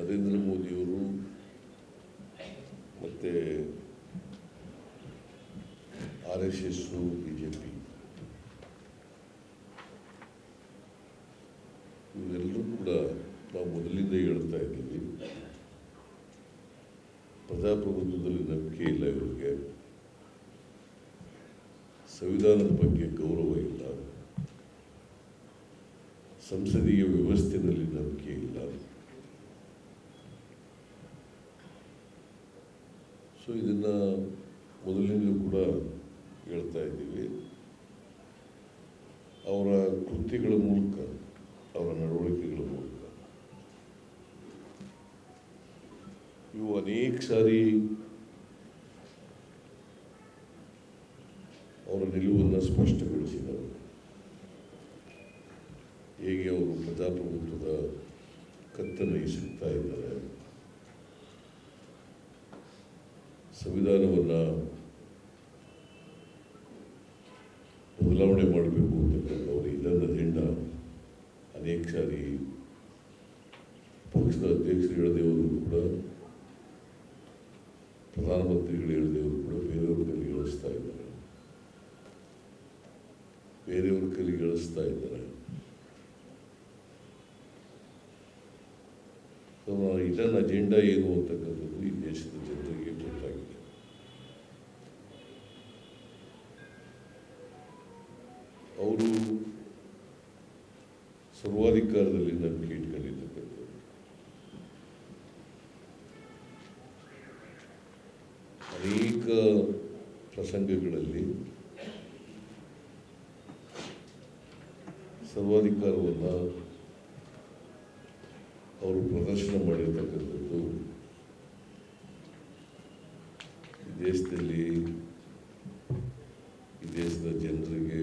ನರೇಂದ್ರ ಮೋದಿಯವರು ಮತ್ತು R S S B J P ಇವರೆಲ್ಲರೂ ಕೂಡ ನಾವು ಮೊದಲಿಂದ ಹೇಳ್ತಾ ಇದ್ದೀವಿ. ಪ್ರಜಾಪ್ರಭುತ್ವದಲ್ಲಿ ನಂಬಿಕೆ ಇಲ್ಲ ಇವರಿಗೆ. ಸಂವಿಧಾನದ ಬಗ್ಗೆ ಗೌರವ ಇಲ್ಲ. ಸಂಸದೀಯ ವ್ಯವಸ್ಥೆಯಲ್ಲಿ ನಂಬಿಕೆ ಇಲ್ಲ. ಸೊ ಇದನ್ನು ಮೊದಲಿಂದಲೂ ಕೂಡ ಹೇಳ್ತಾ ಇದ್ದೀವಿ. ಅವರ ಕೃತಿಗಳ ಮೂಲಕ, ಅವರ ನಡವಳಿಕೆಗಳ ಮೂಲಕ. ಇವು ಅನೇಕ ಸಾರಿ ಅವರ ನಿಲುವನ್ನು ಸ್ಪಷ್ಟಗೊಳಿಸಿದರು ಹೇಗೆ ಅವರು ಪ್ರಜಾಪ್ರಭುತ್ವದ ಕತ್ತನ್ನು ಇಸುತ್ತಾ ಇದ್ದಾರೆ. ಸಂವಿಧಾನವನ್ನು ಬದಲಾವಣೆ ಮಾಡಬೇಕು ಅಂತಕ್ಕಂಥವ್ರು ಇಲ್ಲದ ಅಜೆಂಡಾ ಅನೇಕ ಸಾರಿ ಪಕ್ಷದ ಅಧ್ಯಕ್ಷರು ಹೇಳದೇವರು ಕೂಡ, ಪ್ರಧಾನಮಂತ್ರಿಗಳು ಹೇಳದೇವರು ಕೂಡ ಬೇರೆಯವ್ರ ಕೈಲಿ ಗಳಿಸ್ತಾ ಇದ್ದಾರೆ. ಬೇರೆಯವ್ರ ಕೈಲಿ ಗಳಿಸ್ತಾ ಇದ್ದಾರೆ. ಇದನ್ನ ಅಜೆಂಡಾ ಏನು ಅಂತಕ್ಕಂಥದ್ದು ಈ ದೇಶದ ಜನರಿಗೆ ಅವರು ಸರ್ವಾಧಿಕಾರದಲ್ಲಿ ನಂಬಿಕೆ ಇಟ್ಕೊಂಡಿರ್ತಕ್ಕಂಥದ್ದು ಅನೇಕ ಪ್ರಸಂಗಗಳಲ್ಲಿ ಸರ್ವಾಧಿಕಾರವನ್ನು ಅವರು ಪ್ರದರ್ಶನ ಮಾಡಿರ್ತಕ್ಕಂಥದ್ದು ದೇಶದಲ್ಲಿ ಈ ದೇಶದ ಜನರಿಗೆ